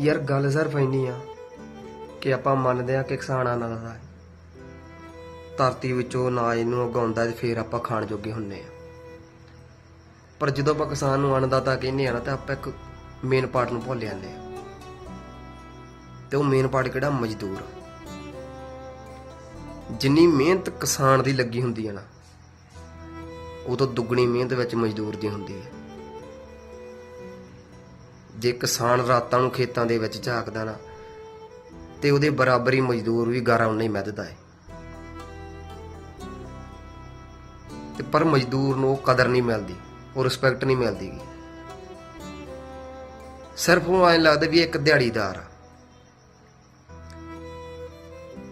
ਯਾਰ ਗੱਲ ਸਿਰਫ ਇੰਨੀ ਆ ਕਿ ਆਪਾਂ ਮੰਨਦੇ ਆ ਕਿ ਕਿਸਾਨ ਆਨੰਦ ਦਾ ਧਰਤੀ ਵਿੱਚੋਂ ਅਨਾਜ ਨੂੰ ਉਗਾਉਂਦਾ ਤੇ ਫੇਰ ਆਪਾਂ ਖਾਣ ਜੋਗੇ ਹੁੰਨੇ ਆ। ਪਰ ਜਦੋਂ ਆਪਾਂ ਕਿਸਾਨ ਨੂੰ ਅੰਨਦਾਤਾ ਕਹਿੰਦੇ ਆ ਨਾ, ਤਾਂ ਆਪਾਂ ਇੱਕ ਮੇਨ ਪਾਰਟ ਨੂੰ ਭੁੱਲ ਜਾਂਦੇ ਆ। ਤੇ ਉਹ ਮੇਨ ਪਾਰਟ ਕਿਹੜਾ? ਮਜ਼ਦੂਰ। ਜਿੰਨੀ ਮਿਹਨਤ ਕਿਸਾਨ ਦੀ ਲੱਗੀ ਹੁੰਦੀ ਹੈ ਨਾ ਉਹ ਤੋਂ ਦੁੱਗਣੀ ਮਿਹਨਤ ਵਿੱਚ ਮਜ਼ਦੂਰ ਦੀ ਹੁੰਦੀ ਹੈ ਜੇ ਕਿਸਾਨ ਰਾਤਾਂ ਨੂੰ ਖੇਤਾਂ ਦੇ ਵਿੱਚ ਝਾਕਦਾ ਨਾ, ਤੇ ਉਹਦੇ ਬਰਾਬਰੀ ਮਜ਼ਦੂਰ ਵੀ ਗਾਰਾ ਉਨਾ ਹੀ ਮਿੱਧਦਾ ਹੈ ਤੇ ਪਰ ਮਜ਼ਦੂਰ ਨੂੰ ਕਦਰ ਨਹੀਂ ਮਿਲਦੀ, ਉਹ ਰਿਸਪੈਕਟ ਨਹੀਂ ਮਿਲਦੀ ਸਿਰਫ ਉਹ ਐਂ ਲੱਗਦਾ ਵੀ ਇੱਕ ਦਿਹਾੜੀਦਾਰ ਆ।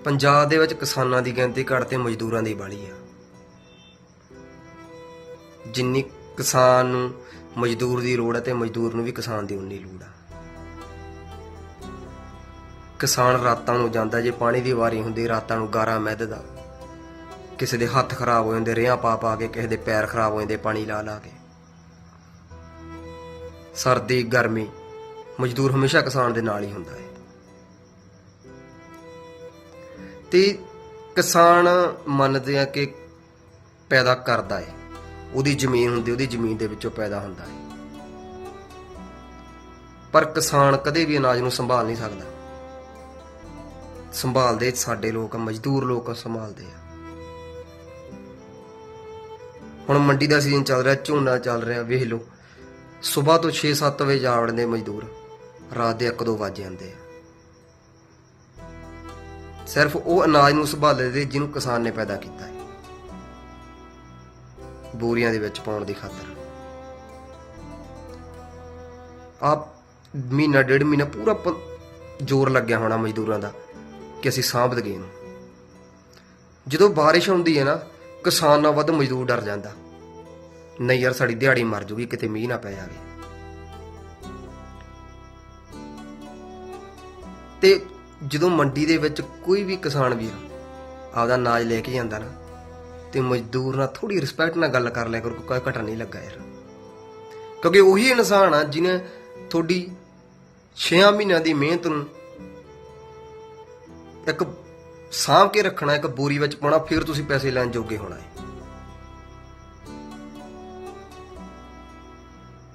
ਪੰਜਾਬ ਦੇ ਵਿੱਚ ਕਿਸਾਨਾਂ ਦੀ ਗਿਣਤੀ ਘੱਟ ਤੇ ਮਜ਼ਦੂਰਾਂ ਦੀ ਬਾਲੀ ਆ। ਜਿੰਨੀ ਕਿਸਾਨ ਨੂੰ ਮਜ਼ਦੂਰ ਦੀ ਲੋੜ ਹੈ ਤੇ ਮਜ਼ਦੂਰ ਨੂੰ ਵੀ ਕਿਸਾਨ ਦੀ ਉਨੀ ਲੋੜ ਹੈ ਕਿਸਾਨ ਰਾਤਾਂ ਨੂੰ ਜਾਂਦਾ, ਜੇ ਪਾਣੀ ਦੀ ਵਾਰੀ ਹੁੰਦੀ, ਰਾਤਾਂ ਨੂੰ ਗਾਰਾ ਮਿੱਧਦਾ ਕਿਸੇ ਦੇ ਹੱਥ ਖਰਾਬ ਹੋ ਜਾਂਦੇ, ਰੇਹਾਂ ਪਾ ਪਾ ਕੇ, ਕਿਸੇ ਦੇ ਪੈਰ ਖਰਾਬ ਹੋ ਜਾਂਦੇ, ਪਾਣੀ ਲਾ ਲਾ ਕੇ। ਸਰਦੀ, ਗਰਮੀ, ਮਜ਼ਦੂਰ ਹਮੇਸ਼ਾ ਕਿਸਾਨ ਦੇ ਨਾਲ ਹੀ ਹੁੰਦਾ ਹੈ। ਤੇ ਕਿਸਾਨ ਮੰਨਦੇ ਆ ਕਿ ਪੈਦਾ ਕਰਦਾ ਹੈ। ਉਹਦੀ ਜ਼ਮੀਨ ਹੁੰਦੀ, ਉਹਦੀ ਜ਼ਮੀਨ ਦੇ ਵਿੱਚੋਂ ਪੈਦਾ ਹੁੰਦਾ ਹੈ। ਪਰ ਕਿਸਾਨ ਕਦੇ ਵੀ ਅਨਾਜ ਨੂੰ ਸੰਭਾਲ ਨਹੀਂ ਸਕਦਾ। ਸੰਭਾਲਦੇ ਸਾਡੇ ਲੋਕ ਮਜ਼ਦੂਰ ਲੋਕ ਸੰਭਾਲਦੇ ਆ। ਹੁਣ ਮੰਡੀ ਦਾ ਸੀਜ਼ਨ ਚੱਲ ਰਿਹਾ, ਝੋਨਾ ਚੱਲ ਰਿਹਾ, ਵੇਖ ਲਓ। ਸਵੇਰ ਤੋਂ 6-7 ਵਜੇ ਜਾ ਵੜਦੇ ਮਜ਼ਦੂਰ। ਰਾਤ ਦੇ 1-2 ਵਜੇ ਆਉਂਦੇ ਆ। ਸਿਰਫ ਉਹ ਅਨਾਜ ਨੂੰ ਸੰਭਾਲਦੇ ਜਿਹਨੂੰ ਕਿਸਾਨ ਨੇ ਪੈਦਾ ਕੀਤਾ ਹੈ। ਬੋਰੀਆਂ ਦੇ ਵਿੱਚ ਪਾਉਣ ਦੀ ਖਾਤਰ। ਆਪ ਮਹੀਨਾ, ਡੇਢ ਮਹੀਨਾ ਪੂਰਾ ਜ਼ੋਰ ਲੱਗਿਆ ਹੋਣਾ ਮਜ਼ਦੂਰਾਂ ਦਾ ਕਿ ਅਸੀਂ ਸਾਂਭ ਦਈਏ ਇਹਨੂੰ। ਜਦੋਂ ਬਾਰਿਸ਼ ਹੁੰਦੀ ਹੈ ਨਾ, ਕਿਸਾਨ ਨਾਲ ਵੱਧ ਮਜ਼ਦੂਰ ਡਰ ਜਾਂਦਾ। ਨਹੀਂ ਯਾਰ, ਸਾਡੀ ਦਿਹਾੜੀ ਮਰ ਜੂਗੀ, ਕਿਤੇ ਮੀਂਹ ਨਾ ਪੈ ਜਾਵੇ। ਤੇ ਜਦੋਂ ਮੰਡੀ ਦੇ ਵਿੱਚ ਕੋਈ ਵੀ ਕਿਸਾਨ ਵੀਰ ਆਪਦਾ ਅਨਾਜ ਲੈ ਕੇ ਜਾਂਦਾ ਨਾ ਤੇ ਮਜ਼ਦੂਰ ਨਾਲ ਥੋੜੀ ਰਿਸਪੈਕਟ ਨਾਲ ਗੱਲ ਕਰ ਲਿਆ ਕਰੋ, ਕੋਈ ਘਟਾ ਨਹੀਂ ਲੱਗਾ ਯਾਰ। ਕਿਉਂਕਿ ਉਹੀ ਇਨਸਾਨ ਆ ਜਿਹਨੇ ਤੁਹਾਡੀ 6 ਮਹੀਨਿਆਂ ਦੀ ਮਿਹਨਤ ਨੂੰ ਇੱਕ ਸਾਂਭ ਕੇ ਰੱਖਣਾ, ਇੱਕ ਬੋਰੀ ਵਿੱਚ ਪਾਉਣਾ, ਫਿਰ ਤੁਸੀਂ ਪੈਸੇ ਲੈਣ ਜੋਗੇ ਹੋਣਾ ਹੈ।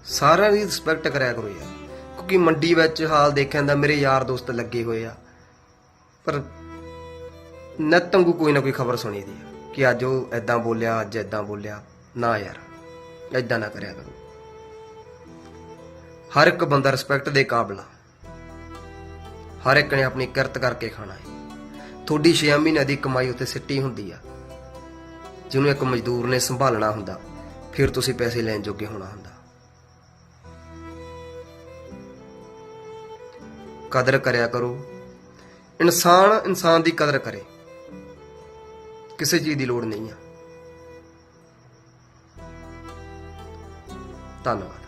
ਸਾਰਿਆਂ ਦੀ ਰਿਸਪੈਕਟ ਕਰਿਆ ਕਰੋ ਯਾਰ। ਕਿਉਂਕਿ ਮੰਡੀ ਵਿੱਚ ਹਾਲ ਦੇਖਿਆ ਦਾ ਮੇਰੇ ਯਾਰ ਦੋਸਤ ਲੱਗੇ ਹੋਏ ਆ। ਪਰ ਨਿੱਤ ਕੋਈ ਨਾ ਕੋਈ ਖਬਰ ਸੁਣੀ ਦੀ ਆ। ਕਿ ਅੱਜ ਉਹ ਐਦਾਂ ਬੋਲਿਆ, ਅੱਜ ਐਦਾਂ ਬੋਲਿਆ। ਨਾ ਯਾਰ ਐਦਾਂ ਨਾ ਕਰਿਆ ਕਰੋ। ਹਰ ਇੱਕ ਬੰਦਾ ਰਿਸਪੈਕਟ ਦੇ ਕਾਬਲ ਆ। ਹਰ ਇੱਕ ਨੇ ਆਪਣੀ ਕਿਰਤ ਕਰਕੇ ਖਾਣਾ ਹੈ। ਤੁਹਾਡੀ 6 ਮਹੀਨੇ ਦੀ ਕਮਾਈ ਉੱਤੇ ਸਿੱਟੀ ਹੁੰਦੀ ਆ। ਜਿਹਨੂੰ ਇੱਕ ਮਜ਼ਦੂਰ ਨੇ ਸੰਭਾਲਣਾ ਹੁੰਦਾ, ਫਿਰ ਤੁਸੀਂ ਪੈਸੇ ਲੈਣ ਜੋਗੇ ਹੋਣਾ ਹੁੰਦਾ। ਕਦਰ ਕਰਿਆ ਕਰੋ। ਇਨਸਾਨ ਇਨਸਾਨ ਦੀ ਕਦਰ ਕਰੇ। ਕਿਸੇ ਚੀਜ਼ ਦੀ ਲੋੜ ਨਹੀਂ ਆ। ਧੰਨਵਾਦ।